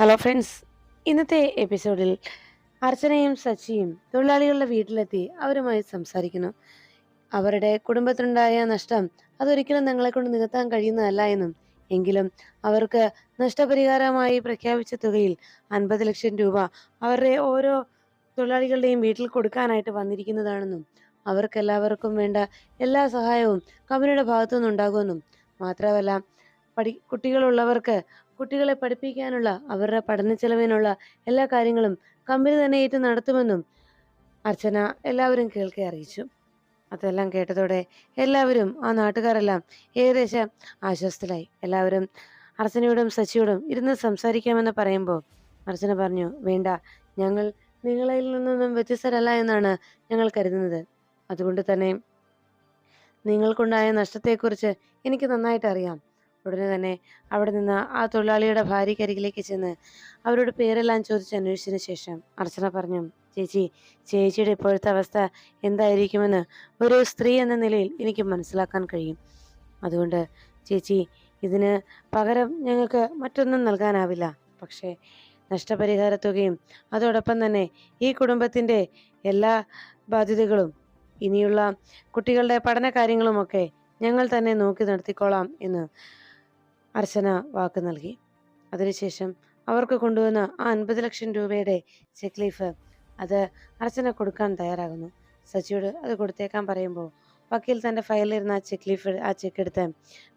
Hello friends ഇന്നത്തെ എപ്പിസോഡിൽ അർച്ചനയും സച്ചിയും തൊഴിലാളികളുടെ വീട്ടിലെത്തി അവരുമായി സംസാരിക്കുന്നു. അവരുടെ കുടുംബത്തിനുണ്ടായ നഷ്ടം അതൊരിക്കലും ഞങ്ങളെ കൊണ്ട് നികത്താൻ കഴിയുന്നതല്ല എന്നും എങ്കിലും അവർക്ക് നഷ്ടപരിഹാരമായി പ്രഖ്യാപിച്ച തുകയിൽ അൻപത് ലക്ഷം രൂപ അവരുടെ ഓരോ തൊഴിലാളികളുടെയും വീട്ടിൽ കൊടുക്കാനായിട്ട് വന്നിരിക്കുന്നതാണെന്നും അവർക്കെല്ലാവർക്കും വേണ്ട എല്ലാ സഹായവും കമ്പനിയുടെ ഭാഗത്തു നിന്നുണ്ടാകുമെന്നും മാത്രമല്ല പഠി കുട്ടികളുള്ളവർക്ക് കുട്ടികളെ പഠിപ്പിക്കാനുള്ള അവരുടെ പഠന ചെലവിനുള്ള എല്ലാ കാര്യങ്ങളും കമ്പനി തന്നെ ഏറ്റു നടത്തുമെന്നും അർച്ചന എല്ലാവരും കേൾക്കെ അറിയിച്ചു. അതെല്ലാം കേട്ടതോടെ എല്ലാവരും ആ നാട്ടുകാരെല്ലാം ഏകദേശം ആശ്വാസത്തിലായി. എല്ലാവരും അർച്ചനയോടും സച്ചിയോടും ഇരുന്ന് സംസാരിക്കാമെന്ന് പറയുമ്പോൾ അർച്ചന പറഞ്ഞു വേണ്ട ഞങ്ങൾ നിങ്ങളിൽ നിന്നൊന്നും വ്യത്യസ്തരല്ല എന്നാണ് ഞങ്ങൾ കരുതുന്നത്. അതുകൊണ്ട് തന്നെ നിങ്ങൾക്കുണ്ടായ നഷ്ടത്തെക്കുറിച്ച് എനിക്ക് നന്നായിട്ട് അറിയാം. ഉടനെ തന്നെ അവിടെ നിന്ന് ആ തൊഴിലാളിയുടെ ഭാര്യയ്ക്കരികിലേക്ക് ചെന്ന് അവരുടെ പേരെല്ലാം ചോദിച്ച് അന്വേഷിച്ചതിന് ശേഷം അർച്ചന പറഞ്ഞു ചേച്ചി ചേച്ചിയുടെ ഇപ്പോഴത്തെ അവസ്ഥ എന്തായിരിക്കുമെന്ന് ഒരു സ്ത്രീ എന്ന നിലയിൽ എനിക്ക് മനസ്സിലാക്കാൻ കഴിയും. അതുകൊണ്ട് ചേച്ചി ഇതിന് പകരം ഞങ്ങൾക്ക് മറ്റൊന്നും നൽകാനാവില്ല. പക്ഷേ നഷ്ടപരിഹാര തുകയും അതോടൊപ്പം തന്നെ ഈ കുടുംബത്തിന്റെ എല്ലാ ബാധ്യതകളും ഇനിയുള്ള കുട്ടികളുടെ പഠന കാര്യങ്ങളുമൊക്കെ ഞങ്ങൾ തന്നെ നോക്കി നടത്തിക്കോളാം എന്ന് അർച്ചന വാക്ക് നൽകി. അതിനുശേഷം അവർക്ക് കൊണ്ടുവന്ന ആ അൻപത് ലക്ഷം രൂപയുടെ ചെക്ക് ലീഫ് അത് അർച്ചന കൊടുക്കാൻ തയ്യാറാകുന്നു. സച്ചിയോട് അത് കൊടുത്തേക്കാൻ പറയുമ്പോൾ വക്കീൽ തന്റെ ഫയലിലിരുന്ന ആ ചെക്ക് ലീഫ് ആ ചെക്ക് എടുത്ത്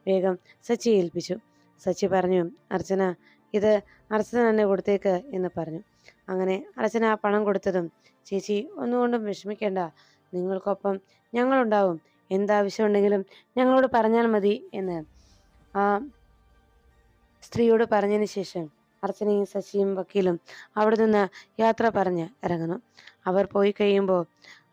വേഗം സച്ചിയെ ഏൽപ്പിച്ചു. സച്ചി പറഞ്ഞു അർച്ചന ഇത് അർച്ചന തന്നെ കൊടുത്തേക്ക് എന്ന് പറഞ്ഞു. അങ്ങനെ അർച്ചന ആ പണം കൊടുത്തതും ചേച്ചി ഒന്നുകൊണ്ടും വിഷമിക്കേണ്ട. നിങ്ങൾക്കൊപ്പം ഞങ്ങളുണ്ടാവും. എന്താവശ്യമുണ്ടെങ്കിലും ഞങ്ങളോട് പറഞ്ഞാൽ മതി എന്ന് ആ സ്ത്രീയോട് പറഞ്ഞതിന് ശേഷം അർച്ചനയും ശശിയും വക്കീലും അവിടെ നിന്ന് യാത്ര പറഞ്ഞ് ഇറങ്ങുന്നു. അവർ പോയി കഴിയുമ്പോൾ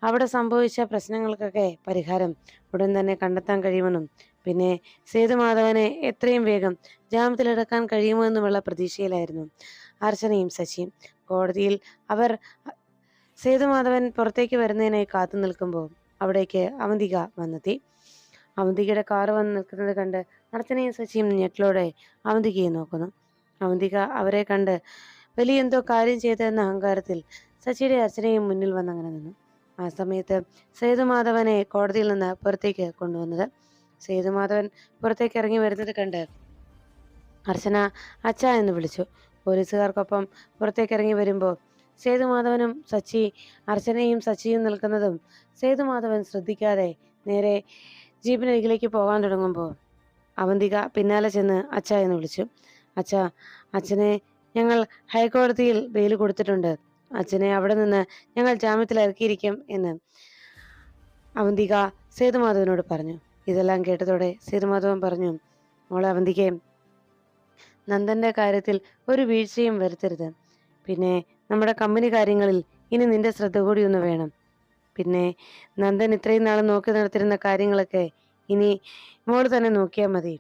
അവിടെ സംഭവിച്ച പ്രശ്നങ്ങൾക്കൊക്കെ പരിഹാരം ഉടൻ തന്നെ കണ്ടെത്താൻ കഴിയുമെന്നും പിന്നെ സേതുമാധവനെ എത്രയും വേഗം ജാമ്യത്തിലെടുക്കാൻ കഴിയുമെന്നുമുള്ള പ്രതീക്ഷയിലായിരുന്നു അർച്ചനയും ശശിയും. കോടതിയിൽ അവർ സേതുമാധവൻ പുറത്തേക്ക് വരുന്നതിനായി കാത്തു നിൽക്കുമ്പോൾ അവിടേക്ക് അവന്തിക വന്നെത്തി. അവന്തികയുടെ കാറ് വന്ന് നിൽക്കുന്നത് കണ്ട് നടത്തനെയും സച്ചിയും ഞെട്ടലോടെ അവന്തികയെ നോക്കുന്നു. അവന്തിക അവരെ കണ്ട് വലിയ എന്തോ കാര്യം ചെയ്തതെന്ന അഹങ്കാരത്തിൽ സച്ചിയുടെ അർച്ചനയും മുന്നിൽ വന്നങ്ങനെ നിന്നു. ആ സമയത്ത് സേതുമാധവനെ കോടതിയിൽ നിന്ന് പുറത്തേക്ക് കൊണ്ടുവന്നത്. സേതുമാധവൻ പുറത്തേക്ക് ഇറങ്ങി വരുന്നത് കണ്ട് അർച്ചന അച്ഛ എന്ന് വിളിച്ചു. പോലീസുകാർക്കൊപ്പം പുറത്തേക്ക് ഇറങ്ങി വരുമ്പോൾ സേതുമാധവനും സച്ചി അർച്ചനയും സച്ചിയും നിൽക്കുന്നതും സേതുമാധവൻ ശ്രദ്ധിക്കാതെ നേരെ ജീപ്പിനരികിലേക്ക് പോകാൻ തുടങ്ങുമ്പോൾ അവന്തിക പിന്നാലെ ചെന്ന് അച്ഛ എന്ന് വിളിച്ചു. അച്ഛ അച്ഛനെ ഞങ്ങൾ ഹൈക്കോടതിയിൽ ബെയിൽ കൊടുത്തിട്ടുണ്ട്. അച്ഛനെ അവിടെ നിന്ന് ഞങ്ങൾ ജാമ്യത്തിൽ ഇറക്കിയിരിക്കും എന്ന് അവന്തിക സേതുമാധവനോട് പറഞ്ഞു. ഇതെല്ലാം കേട്ടതോടെ സേതുമാധവൻ പറഞ്ഞു മോളെ അവന്തികെ നന്ദന്റെ കാര്യത്തിൽ ഒരു വീഴ്ചയും വരുത്തരുത്. പിന്നെ നമ്മുടെ കമ്പനി കാര്യങ്ങളിൽ ഇനി നിന്റെ ശ്രദ്ധ കൂടിയൊന്ന് വേണം. പിന്നെ നന്ദൻ ഇത്രയും നാൾ നോക്കി നടത്തിരുന്ന കാര്യങ്ങളൊക്കെ ഇനി മോൾ തന്നെ നോക്കിയാൽ മതി.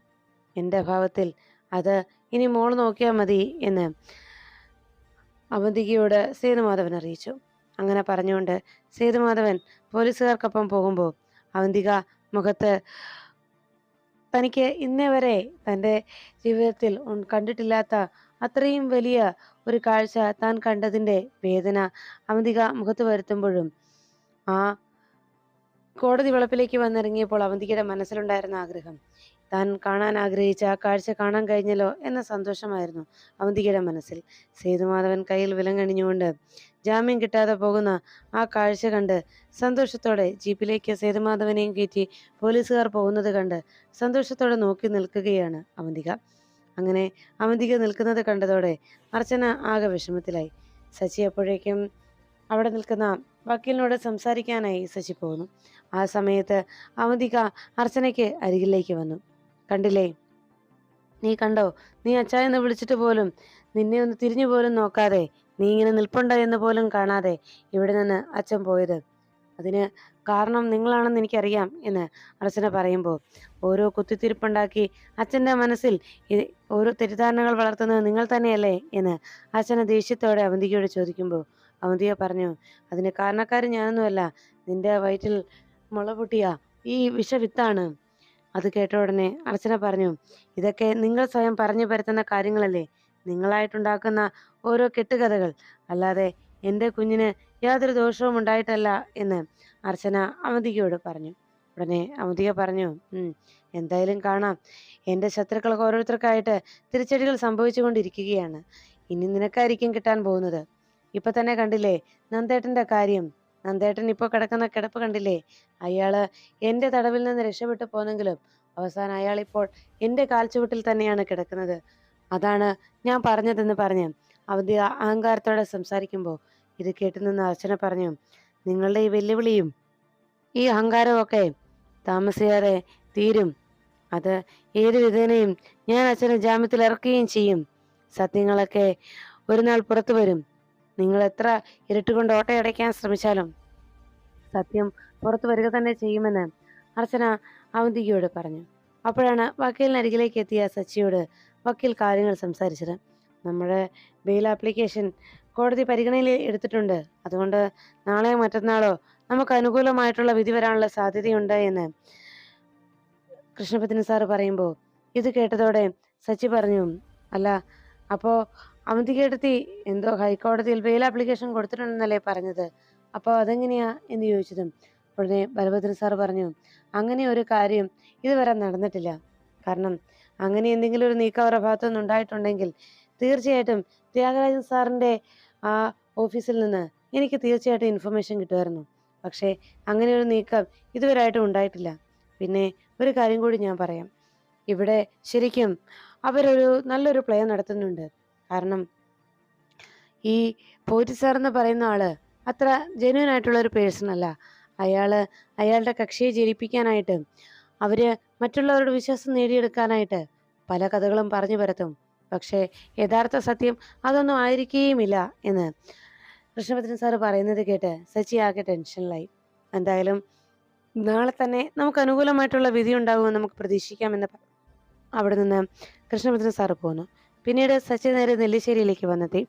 എന്റെ അഭാവത്തിൽ അത് ഇനി മോൾ നോക്കിയാൽ മതി എന്ന് അവന്തികയോട് സേതുമാധവൻ അറിയിച്ചു. അങ്ങനെ പറഞ്ഞുകൊണ്ട് സേതുമാധവൻ പോലീസുകാർക്കൊപ്പം പോകുമ്പോൾ അവന്തിക മുഖത്ത് തനിക്ക് ഇന്നേ വരെ തന്റെ ജീവിതത്തിൽ കണ്ടിട്ടില്ലാത്ത അത്രയും വലിയ ഒരു കാഴ്ച താൻ കണ്ടതിന്റെ വേദന അവന്തിക മുഖത്ത് വരുത്തുമ്പോഴും ആ കോടതി വളപ്പിലേക്ക് വന്നിറങ്ങിയപ്പോൾ അവന്തികയുടെ മനസ്സിലുണ്ടായിരുന്ന ആഗ്രഹം താൻ കാണാൻ ആഗ്രഹിച്ച ആ കാഴ്ച കാണാൻ കഴിഞ്ഞല്ലോ എന്ന സന്തോഷമായിരുന്നു അവന്തികയുടെ മനസ്സിൽ. സേതുമാധവൻ കയ്യിൽ വിലങ്ങണിഞ്ഞുകൊണ്ട് ജാമ്യം കിട്ടാതെ പോകുന്ന ആ കാഴ്ച കണ്ട് സന്തോഷത്തോടെ ജീപ്പിലേക്ക് സേതുമാധവനെയും കയറ്റി പോലീസുകാർ പോകുന്നത് കണ്ട് സന്തോഷത്തോടെ നോക്കി നിൽക്കുകയാണ് അവന്തിക. അങ്ങനെ അവന്തിക നിൽക്കുന്നത് കണ്ടതോടെ അർച്ചന ആകെ വിഷമത്തിലായി. സച്ചി അപ്പോഴേക്കും അവിടെ നിൽക്കുന്ന വക്കീലിനോട് സംസാരിക്കാനായി ശശി പോകുന്നു. ആ സമയത്ത് അവന്തിക അർച്ചനയ്ക്ക് അരികിലേക്ക് വന്നു. കണ്ടില്ലേ? നീ കണ്ടോ? നീ അച്ചായെന്ന് വിളിച്ചിട്ട് പോലും നിന്നെ ഒന്ന് തിരിഞ്ഞു പോലും നോക്കാതെ നീ ഇങ്ങനെ നിൽപ്പുണ്ടോ എന്ന് പോലും കാണാതെ ഇവിടെ നിന്ന് അച്ഛൻ പോയത്? അതിന് കാരണം നിങ്ങളാണെന്ന് എനിക്കറിയാം എന്ന് അർച്ചന പറയുമ്പോൾ ഓരോ കുത്തിത്തിരിപ്പുണ്ടാക്കി അച്ഛന്റെ മനസ്സിൽ ഓരോ തെറ്റിദ്ധാരണകൾ വളർത്തുന്നത് നിങ്ങൾ തന്നെയല്ലേ? എന്ന് അച്ഛനെ ദേഷ്യത്തോടെ അവന്തികയോട് ചോദിക്കുമ്പോൾ അവന്തിക പറഞ്ഞു അതിന് കാരണക്കാരൻ ഞാനൊന്നുമല്ല. നിന്റെ വയറ്റിൽ മുള പൊട്ടിയ ഈ വിഷവിത്താണ്. അത് കേട്ട ഉടനെ അർച്ചന പറഞ്ഞു ഇതൊക്കെ നിങ്ങൾ സ്വയം പറഞ്ഞു പരത്തുന്ന കാര്യങ്ങളല്ലേ. നിങ്ങളായിട്ടുണ്ടാക്കുന്ന ഓരോ കെട്ടുകഥകൾ. അല്ലാതെ എന്റെ കുഞ്ഞിന് യാതൊരു ദോഷവും ഉണ്ടായിട്ടല്ല എന്ന് അർച്ചന അവന്തികയോട് പറഞ്ഞു. ഉടനെ അവന്തിക പറഞ്ഞു എന്തായാലും കാണാം. എന്റെ ശത്രുക്കൾക്ക് ഓരോരുത്തർക്കായിട്ട് തിരിച്ചടികൾ സംഭവിച്ചുകൊണ്ടിരിക്കുകയാണ്. ഇനി നിനക്കായിരിക്കും കിട്ടാൻ പോകുന്നത്. ഇപ്പൊ തന്നെ കണ്ടില്ലേ? നന്ദേട്ടന്റെ കാര്യം. നന്ദേട്ടൻ ഇപ്പോൾ കിടക്കുന്ന കിടപ്പ് കണ്ടില്ലേ? അയാൾ എന്റെ തടവിൽ നിന്ന് രക്ഷപ്പെട്ടു പോന്നെങ്കിലും അവസാനം അയാൾ ഇപ്പോൾ എന്റെ കാൽച്ചുവട്ടിൽ തന്നെയാണ് കിടക്കുന്നത്. അതാണ് ഞാൻ പറഞ്ഞതെന്ന് പറഞ്ഞു അവധി അഹങ്കാരത്തോടെ സംസാരിക്കുമ്പോൾ ഇത് കേട്ടു നിന്ന് അർച്ചന പറഞ്ഞു നിങ്ങളുടെ ഈ വെല്ലുവിളിയും ഈ അഹങ്കാരവും ഒക്കെ താമസിയാതെ തീരും. അത് ഏത് വിധേനയും ഞാൻ അച്ഛനെ ജാമ്യത്തിൽ ഇറക്കുകയും ചെയ്യും. സത്യങ്ങളൊക്കെ ഒരു നാൾ പുറത്തു വരും. നിങ്ങൾ എത്ര ഇരുട്ടുകൊണ്ട് ഓട്ടയടയ്ക്കാൻ ശ്രമിച്ചാലും സത്യം പുറത്തു വരിക തന്നെ ചെയ്യുമെന്ന് അർച്ചന അവന്തികയോട് പറഞ്ഞു. അപ്പോഴാണ് വക്കീലിനരികിലേക്ക് എത്തിയ സച്ചിയോട് വക്കീൽ കാര്യങ്ങൾ സംസാരിച്ചത്. നമ്മുടെ ബെയിൽ ആപ്ലിക്കേഷൻ കോടതി പരിഗണനയിൽ എടുത്തിട്ടുണ്ട്. അതുകൊണ്ട് നാളെയോ മറ്റന്നാളോ നമുക്ക് അനുകൂലമായിട്ടുള്ള വിധി വരാനുള്ള സാധ്യതയുണ്ട് എന്ന് കൃഷ്ണപത്തിന് സാറ് പറയുമ്പോൾ ഇത് കേട്ടതോടെ സച്ചി പറഞ്ഞു അല്ല അപ്പോൾ അവന്തികേട്ടത്തി എന്തോ ഹൈക്കോടതിയിൽ ബെയിൽ ആപ്ലിക്കേഷൻ കൊടുത്തിട്ടുണ്ടെന്നല്ലേ പറഞ്ഞത്. അപ്പോൾ അതെങ്ങനെയാ എന്ന് ചോദിച്ചതും ഉടനെ ബലഭദ്രൻ സാർ പറഞ്ഞു അങ്ങനെ ഒരു കാര്യം ഇതുവരെ നടന്നിട്ടില്ല. കാരണം അങ്ങനെ എന്തെങ്കിലും ഒരു നീക്കം അവരുടെ ഭാഗത്തുനിന്ന് ഉണ്ടായിട്ടുണ്ടെങ്കിൽ തീർച്ചയായിട്ടും ത്യാഗരാജൻ സാറിന്റെ ആ ഓഫീസിൽ നിന്ന് എനിക്ക് തീർച്ചയായിട്ടും ഇൻഫർമേഷൻ കിട്ടുമായിരുന്നു. പക്ഷേ അങ്ങനെ ഒരു നീക്കം ഇതുവരായിട്ടും ഉണ്ടായിട്ടില്ല. പിന്നെ ഒരു കാര്യം കൂടി ഞാൻ പറയാം. ഇവിടെ ശരിക്കും അവരൊരു നല്ലൊരു പ്ലേ നടത്തുന്നുണ്ട്. കാരണം ഈ പോറ്റി സാർ എന്ന് പറയുന്ന ആൾ അത്ര ജെന്യൂൻ ആയിട്ടുള്ള ഒരു പേഴ്സൺ അല്ല. അയാൾ അയാളുടെ കക്ഷിയെ ജയിപ്പിക്കാനായിട്ട് അവർ മറ്റുള്ളവരുടെ വിശ്വാസം നേടിയെടുക്കാനായിട്ട് പല കഥകളും പറഞ്ഞു പരത്തും. പക്ഷേ യഥാർത്ഥ സത്യം അതൊന്നും ആയിരിക്കുകയുമില്ല എന്ന് കൃഷ്ണഭദ്രൻ സാറ് പറയുന്നത് കേട്ട് സച്ചി ആകെ ടെൻഷനിലായി. എന്തായാലും നാളെ തന്നെ നമുക്ക് അനുകൂലമായിട്ടുള്ള വിധി ഉണ്ടാകുമെന്ന് നമുക്ക് പ്രതീക്ഷിക്കാമെന്ന് അവിടെ നിന്ന് കൃഷ്ണഭദ്രൻ സാറ് പോന്നു. പിന്നീട് സച്ചി നേരെ നെല്ലിശ്ശേരിയിലേക്ക് വന്നെത്തി.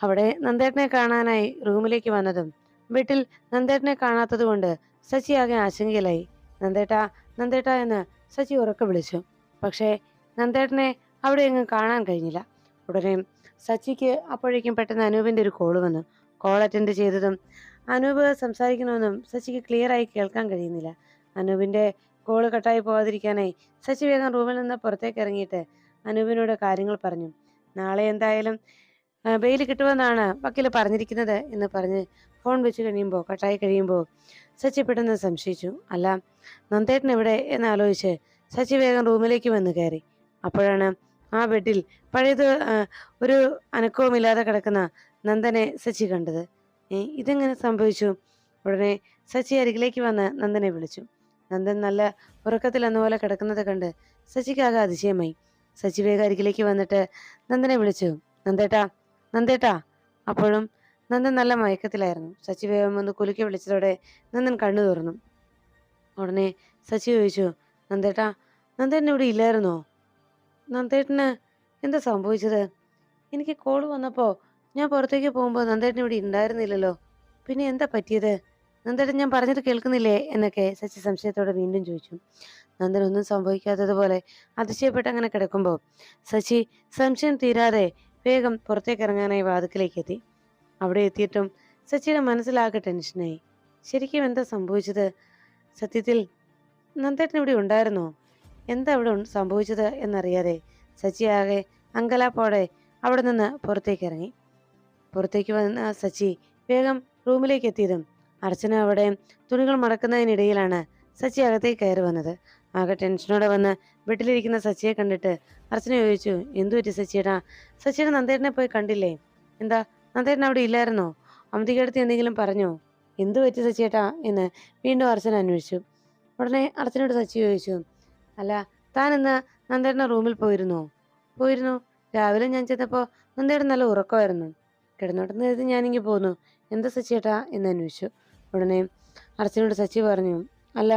അവിടെ നന്ദേട്ടനെ കാണാനായി റൂമിലേക്ക് വന്നതും വീട്ടിൽ നന്ദേട്ടനെ കാണാത്തത് കൊണ്ട് സച്ചി ആകെ ആശങ്കയിലായി. നന്ദേട്ട നന്ദേട്ട എന്ന് സച്ചി ഉറക്കെ വിളിച്ചു. പക്ഷേ നന്ദേട്ടനെ അവിടെ എങ്ങും കാണാൻ കഴിഞ്ഞില്ല. ഉടനെ സച്ചിക്ക് അപ്പോഴേക്കും പെട്ടെന്ന് അനൂപിന്റെ ഒരു കോൾ വന്നു. കോൾ അറ്റൻഡ് ചെയ്തതും അനൂപ് സംസാരിക്കണമെന്നും സച്ചിക്ക് ക്ലിയറായി കേൾക്കാൻ കഴിയുന്നില്ല. അനൂപിന്റെ കോൾ കട്ടായി പോകാതിരിക്കാനായി സച്ചി വേഗം റൂമിൽ നിന്ന് പുറത്തേക്ക് ഇറങ്ങിയിട്ട് അനൂപിനോട് കാര്യങ്ങൾ പറഞ്ഞു. നാളെ എന്തായാലും ബെയിൽ കിട്ടുമെന്നാണ് വക്കീൽ പറഞ്ഞിരിക്കുന്നത് എന്ന് പറഞ്ഞ് ഫോൺ വെച്ച് കഴിയുമ്പോൾ കട്ടായി കഴിയുമ്പോൾ സച്ചി പെട്ടെന്ന് സംശയിച്ചു. അല്ല നന്ദേട്ടൻ എവിടെ? എന്ന് ആലോചിച്ച് സച്ചി വേഗം റൂമിലേക്ക് വന്ന് കയറി. അപ്പോഴാണ് ആ ബെഡിൽ പഴയത് ഒരു അനക്കവുമില്ലാതെ കിടക്കുന്ന നന്ദനെ സച്ചി കണ്ടത്. ഇതെങ്ങനെ സംഭവിച്ചു? ഉടനെ സച്ചി അരികിലേക്ക് വന്ന് നന്ദനെ വിളിച്ചു. നന്ദൻ നല്ല ഉറക്കത്തിൽ പോലെ കിടക്കുന്നത് കണ്ട് സച്ചിക്കാകെ അതിശയമായി. സച്ചി അരികിലേക്ക് വന്നിട്ട് നന്ദനെ വിളിച്ചു. നന്ദേട്ടാ നന്ദേട്ടാ. അപ്പോഴും നന്ദൻ നല്ല മയക്കത്തിലായിരുന്നു. സച്ചി വേഗം ഒന്ന് കുലുക്കി വിളിച്ചതോടെ നന്ദൻ കണ്ണു തുറന്നു. ഉടനെ സച്ചി ചോദിച്ചു നന്ദേട്ടാ നന്ദേട്ടൻ ഇവിടെ ഇല്ലായിരുന്നോ? നന്ദേട്ടന് എന്താ സംഭവിച്ചത്? എനിക്ക് കോൾ വന്നപ്പോൾ ഞാൻ പുറത്തേക്ക് പോകുമ്പോൾ നന്ദേട്ടൻ ഇവിടെ ഉണ്ടായിരുന്നില്ലല്ലോ പിന്നെ എന്താ പറ്റിയത്? നന്ദേട്ടൻ ഞാൻ പറഞ്ഞിട്ട് കേൾക്കുന്നില്ലേ? എന്നൊക്കെ സച്ചി സംശയത്തോടെ വീണ്ടും ചോദിച്ചു. നന്ദൻ ഒന്നും സംഭവിക്കാത്തതുപോലെ അതിശയപ്പെട്ട് അങ്ങനെ കിടക്കുമ്പോൾ ശശി സംശയം തീരാതെ വേഗം പുറത്തേക്ക് ഇറങ്ങാനായി വാതുക്കിലേക്ക് എത്തി അവിടെ എത്തിയിട്ടും ശശിയുടെ മനസ്സിലാകെ ടെൻഷനായി ശരിക്കും എന്താ സംഭവിച്ചത്? സത്യത്തിൽ നന്ദേട്ടൻ ഇവിടെ ഉണ്ടായിരുന്നോ? എന്താ ഉൺ- സംഭവിച്ചത് എന്നറിയാതെ ആകെ അങ്കലാപ്പോടെ അവിടെ നിന്ന് പുറത്തേക്ക് ഇറങ്ങി. പുറത്തേക്ക് വന്ന സച്ചി വേഗം റൂമിലേക്ക് എത്തിയതും അർച്ചന അവിടെ തുണികൾ മടക്കുന്നതിനിടയിലാണ് സച്ചി അകത്തേക്ക് കയറി വന്നത്. ആകെ ടെൻഷനോടെ വന്ന് വീട്ടിലിരിക്കുന്ന സച്ചിയെ കണ്ടിട്ട് അർച്ചന ചോദിച്ചു എന്തു പറ്റി സച്ചിയേടാ? സച്ചിയുടെ നന്ദേട്ടനെ പോയി കണ്ടില്ലേ? എന്താ നന്ദേട്ടൻ അവിടെ ഇല്ലായിരുന്നോ? അമതികടുത്ത് എന്തെങ്കിലും പറഞ്ഞോ? എന്തു പറ്റി സച്ചിയേട്ടാ? എന്ന് വീണ്ടും അർച്ചന അന്വേഷിച്ചു. ഉടനെ അർച്ചനയോട് സച്ചി ചോദിച്ചു അല്ല താൻ ഇന്ന് നന്ദേട്ടന്റെ റൂമിൽ പോയിരുന്നോ? പോയിരുന്നു. രാവിലെ ഞാൻ ചെന്നപ്പോൾ നന്ദേട്ടൻ നല്ല ഉറക്കമായിരുന്നു. കിടന്നോട്ടെന്ന് കരുതി ഞാനിങ്ങി പോന്നു. എന്താ സച്ചിയേട്ടാ? എന്ന് അന്വേഷിച്ചു. ഉടനെ അർച്ചനോട് സച്ചി പറഞ്ഞു അല്ല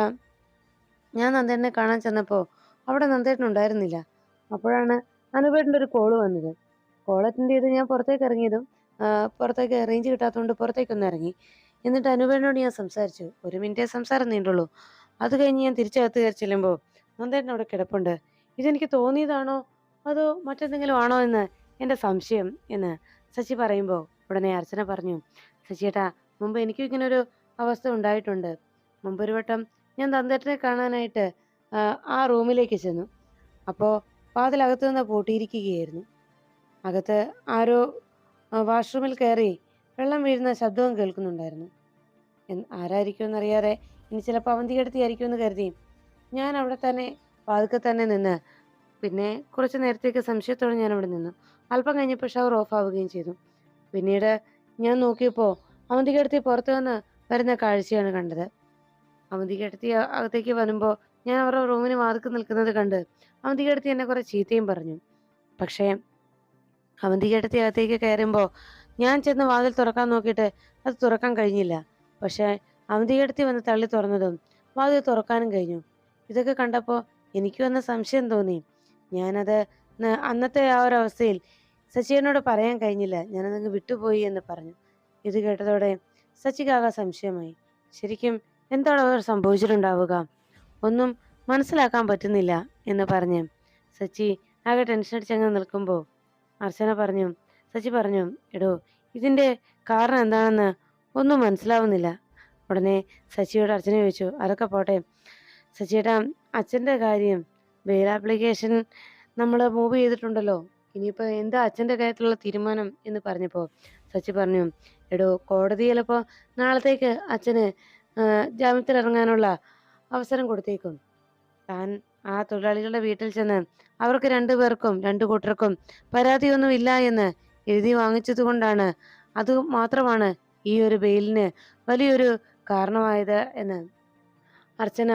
ഞാൻ നന്ദേട്ടനെ കാണാൻ ചെന്നപ്പോൾ അവിടെ നന്ദേട്ടൻ ഉണ്ടായിരുന്നില്ല. അപ്പോഴാണ് അനുപേട്ടന്റെ ഒരു കോൾ വന്നത്. കോൾ അറ്റൻഡ് ചെയ്ത് ഞാൻ പുറത്തേക്ക് ഇറങ്ങിയതും പുറത്തേക്ക് റേഞ്ച് കിട്ടാത്തതുകൊണ്ട് പുറത്തേക്കൊന്ന് ഇറങ്ങി. എന്നിട്ട് അനുപേട്ടനോട് ഞാൻ സംസാരിച്ചു. ഒരു മിനിറ്റേ സംസാരം നീണ്ടുള്ളൂ. അത് കഴിഞ്ഞ് ഞാൻ തിരിച്ചകത്ത് കയറി ചെല്ലുമ്പോൾ നന്ദേട്ടൻ അവിടെ കിടപ്പുണ്ട്. ഇതെനിക്ക് തോന്നിയതാണോ? അതോ മറ്റെന്തെങ്കിലും ആണോ എന്ന് എന്റെ സംശയം എന്ന് സച്ചി പറയുമ്പോൾ ഉടനെ അർച്ചന പറഞ്ഞു സച്ചിയേട്ടാ മുമ്പ് എനിക്കും ഇങ്ങനൊരു അവസ്ഥ ഉണ്ടായിട്ടുണ്ട്. മുമ്പൊരു വട്ടം ഞാൻ തന്തേട്ടനെ കാണാനായിട്ട് ആ, റൂമിലേക്ക് ചെന്നു. അപ്പോൾ വാതിലകത്തു നിന്ന് പൂട്ടിയിരിക്കുകയായിരുന്നു. അകത്ത് ആരോ വാഷ്റൂമിൽ കയറി വെള്ളം വീഴുന്ന ശബ്ദവും കേൾക്കുന്നുണ്ടായിരുന്നു. ആരായിരിക്കും എന്നറിയാതെ ഇനി ചിലപ്പോൾ അവന്തികെടുത്തിയായിരിക്കുമെന്ന് കരുതി ഞാൻ അവിടെ തന്നെ വാതിക്കൽ തന്നെ നിന്ന് പിന്നെ കുറച്ച് നേരത്തേക്ക് സംശയത്തോടെ ഞാൻ അവിടെ നിന്നു. അല്പം കഴിഞ്ഞപ്പോൾ ഷവർ ഓഫ് ആവുകയും ചെയ്തു. പിന്നീട് ഞാൻ നോക്കിയപ്പോൾ അവന്തികെടുത്തി പുറത്തു നിന്ന് വരുന്ന കാഴ്ചയാണ് കണ്ടത്. അവന്തികെടുത്തി അകത്തേക്ക് വരുമ്പോൾ ഞാൻ അവരുടെ റൂമിന് വാതിൽക്ക് നിൽക്കുന്നത് കണ്ട് അവന്തികെടുത്തി എന്നെ കുറെ ചീത്തയും പറഞ്ഞു. പക്ഷേ അവന്തികെടുത്തി അകത്തേക്ക് കയറുമ്പോൾ ഞാൻ ചെന്ന് വാതിൽ തുറക്കാൻ നോക്കിയിട്ട് അത് തുറക്കാൻ കഴിഞ്ഞില്ല. പക്ഷേ അവന്തികെടുത്തി വന്ന് തള്ളി തുറന്നതും വാതിൽ തുറക്കാനും കഴിഞ്ഞു. ഇതൊക്കെ കണ്ടപ്പോൾ എനിക്ക് വന്ന സംശയം തോന്നി. ഞാനത് അന്നത്തെ ആ ഒരു അവസ്ഥയിൽ സച്ചിനോട് പറയാൻ കഴിഞ്ഞില്ല. ഞാനതങ്ങ് വിട്ടുപോയി എന്ന് പറഞ്ഞു. ഇത് കേട്ടതോടെ സച്ചിക്കാകെ സംശയമായി. ശരിക്കും എന്താണ് അവർ സംഭവിച്ചിട്ടുണ്ടാവുക? ഒന്നും മനസ്സിലാക്കാൻ പറ്റുന്നില്ല എന്ന് പറഞ്ഞ്. സച്ചി ആകെ ടെൻഷൻ അടിച്ചങ്ങ് നിൽക്കുമ്പോൾ അർച്ചന പറഞ്ഞു സച്ചി പറഞ്ഞു എടോ ഇതിന്റെ കാരണം എന്താണെന്ന് ഒന്നും മനസ്സിലാവുന്നില്ല. ഉടനെ സച്ചിയോട് അർച്ചന ചോദിച്ചു അതൊക്കെ പോട്ടെ. സച്ചിയേട്ടാ അച്ഛന്റെ കാര്യം ബെയിൽ ആപ്ലിക്കേഷൻ നമ്മൾ മൂവ് ചെയ്തിട്ടുണ്ടല്ലോ. ഇനിയിപ്പോൾ എന്താ അച്ഛന്റെ കാര്യത്തിലുള്ള തീരുമാനം? എന്ന് പറഞ്ഞപ്പോൾ സച്ചി പറഞ്ഞു എടോ കോടതി ചിലപ്പോൾ നാളത്തേക്ക് അച്ഛന് ഇറങ്ങാനുള്ള അവസരം കൊടുത്തേക്കും. താൻ ആ തൊഴിലാളികളുടെ വീട്ടിൽ ചെന്ന് അവർക്ക് രണ്ടു പേർക്കും രണ്ടു കൂട്ടർക്കും പരാതിയൊന്നും ഇല്ല എന്ന് എഴുതി വാങ്ങിച്ചത് കൊണ്ടാണ്. അത് മാത്രമാണ് ഈ ഒരു ബെയിലിന് വലിയൊരു കാരണമായത് എന്ന് അർച്ചന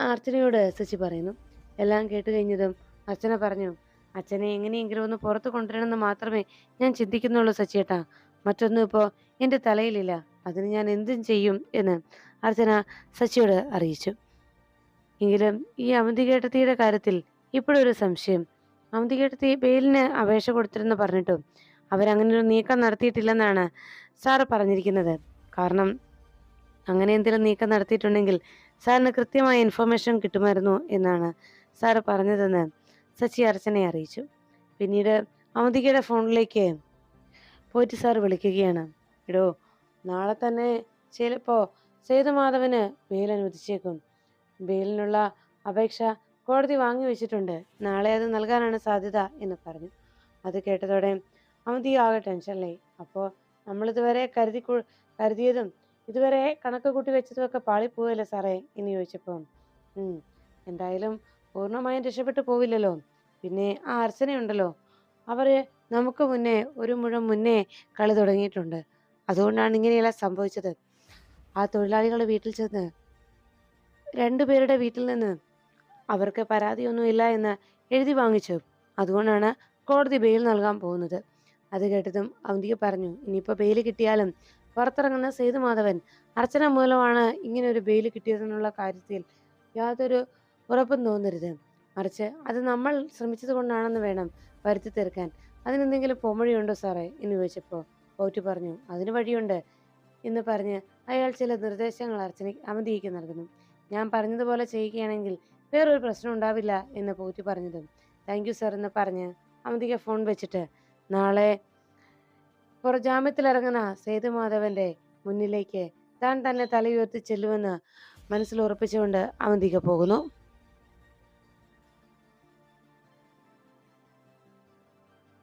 അർച്ചനയോട് സച്ചി പറയുന്നു. എല്ലാം കേട്ട് കഴിഞ്ഞതും അർച്ചന പറഞ്ഞു അച്ഛനെ എങ്ങനെയെങ്കിലും ഒന്ന് പുറത്തു കൊണ്ടുവരണമെന്ന് മാത്രമേ ഞാൻ ചിന്തിക്കുന്നുള്ളൂ സച്ചിയേട്ടാ മറ്റൊന്നും ഇപ്പോൾ എന്റെ തലയിലില്ല. അതിന് ഞാൻ എന്തും ചെയ്യും എന്ന് അർച്ചന സച്ചിയോട് അറിയിച്ചു. എങ്കിലും ഈ അവന്തികേട്ടത്തിയുടെ കാര്യത്തിൽ ഇപ്പോഴൊരു സംശയം. അവന്തികേട്ടത്തി ബെയിലിന് അപേക്ഷ കൊടുത്തിരുന്ന് പറഞ്ഞിട്ടും അവരങ്ങനെ ഒരു നീക്കം നടത്തിയിട്ടില്ലെന്നാണ് സാറ് പറഞ്ഞിരിക്കുന്നത്. കാരണം അങ്ങനെ എന്തെങ്കിലും നീക്കം നടത്തിയിട്ടുണ്ടെങ്കിൽ സാറിന് കൃത്യമായ ഇൻഫർമേഷൻ കിട്ടുമായിരുന്നു എന്നാണ് സാറ് പറഞ്ഞതെന്ന് സച്ചി അർച്ചനയെ അറിയിച്ചു. പിന്നീട് അവന്തികയുടെ ഫോണിലേക്ക് പോയിട്ട് സാർ വിളിക്കുകയാണ്. എടോ നാളെ തന്നെ ചിലപ്പോൾ സേതുമാധവന് ബെയിൽ അനുവദിച്ചേക്കും. ബെയിലിനുള്ള അപേക്ഷ കോടതി വാങ്ങി വെച്ചിട്ടുണ്ട്. നാളെ അത് നൽകാനാണ് സാധ്യത എന്ന് പറഞ്ഞു. അത് കേട്ടതോടെ അമിതി ആകെ ടെൻഷനിലായി അപ്പോൾ നമ്മളിതുവരെ കരുതി കരുതിയതും ഇതുവരെ കണക്ക് കൂട്ടി വെച്ചതുമൊക്കെ പാളിപ്പോവല്ലേ സാറേ എന്ന് ചോദിച്ചപ്പോൾ എന്തായാലും പൂർണമായും രക്ഷപ്പെട്ടു പോവില്ലല്ലോ. പിന്നെ ആ അർച്ചനയുണ്ടല്ലോ. അവർ നമുക്ക് മുന്നേ ഒരു മുഴം മുന്നേ കളി തുടങ്ങിയിട്ടുണ്ട്. അതുകൊണ്ടാണ് ഇങ്ങനെയെല്ലാം സംഭവിച്ചത്. ആ തൊഴിലാളികളുടെ വീട്ടിൽ ചെന്ന് രണ്ടുപേരുടെ വീട്ടിൽ നിന്ന് അവർക്ക് പരാതിയൊന്നുമില്ല എന്ന് എഴുതി വാങ്ങിച്ചു. അതുകൊണ്ടാണ് കോടതി ബെയിൽ നൽകാൻ പോകുന്നത്. അത് കേട്ടതും അവന്തിക പറഞ്ഞു ഇനിയിപ്പോൾ ബെയിൽ കിട്ടിയാലും പുറത്തിറങ്ങുന്ന സേതുമാധവൻ അർച്ചന മൂലമാണ് ഇങ്ങനെ ഒരു ബെയിൽ കിട്ടിയതെന്നുള്ള കാര്യത്തിൽ യാതൊരു ഉറപ്പും തോന്നരുത്. മറിച്ച് അത് നമ്മൾ ശ്രമിച്ചത് കൊണ്ടാണെന്ന് വേണം വരുത്തി തീർക്കാൻ. അതിനെന്തെങ്കിലും പൊമ്മഴിയുണ്ടോ സാറേ? എന്ന് ചോദിച്ചപ്പോൾ പോറ്റി പറഞ്ഞു അതിന് വഴിയുണ്ട് എന്ന് പറഞ്ഞ് അയാൾ ചില നിർദ്ദേശങ്ങൾ അർച്ചന അവന്തിക്ക് നൽകുന്നു. ഞാൻ പറഞ്ഞതുപോലെ ചെയ്യുകയാണെങ്കിൽ വേറൊരു പ്രശ്നം ഉണ്ടാവില്ല എന്ന് പോറ്റി പറഞ്ഞതും താങ്ക് യു സർ എന്ന് പറഞ്ഞ് അവന്തിക ഫോൺ വെച്ചിട്ട് നാളെ പുറജാമ്യത്തിലിറങ്ങുന്ന സേതുമാധവന്റെ മുന്നിലേക്ക് താൻ തന്നെ തലയുയർത്തി ചെല്ലുമെന്ന് മനസ്സിൽ ഉറപ്പിച്ചുകൊണ്ട് അവന്തിക പോകുന്നു.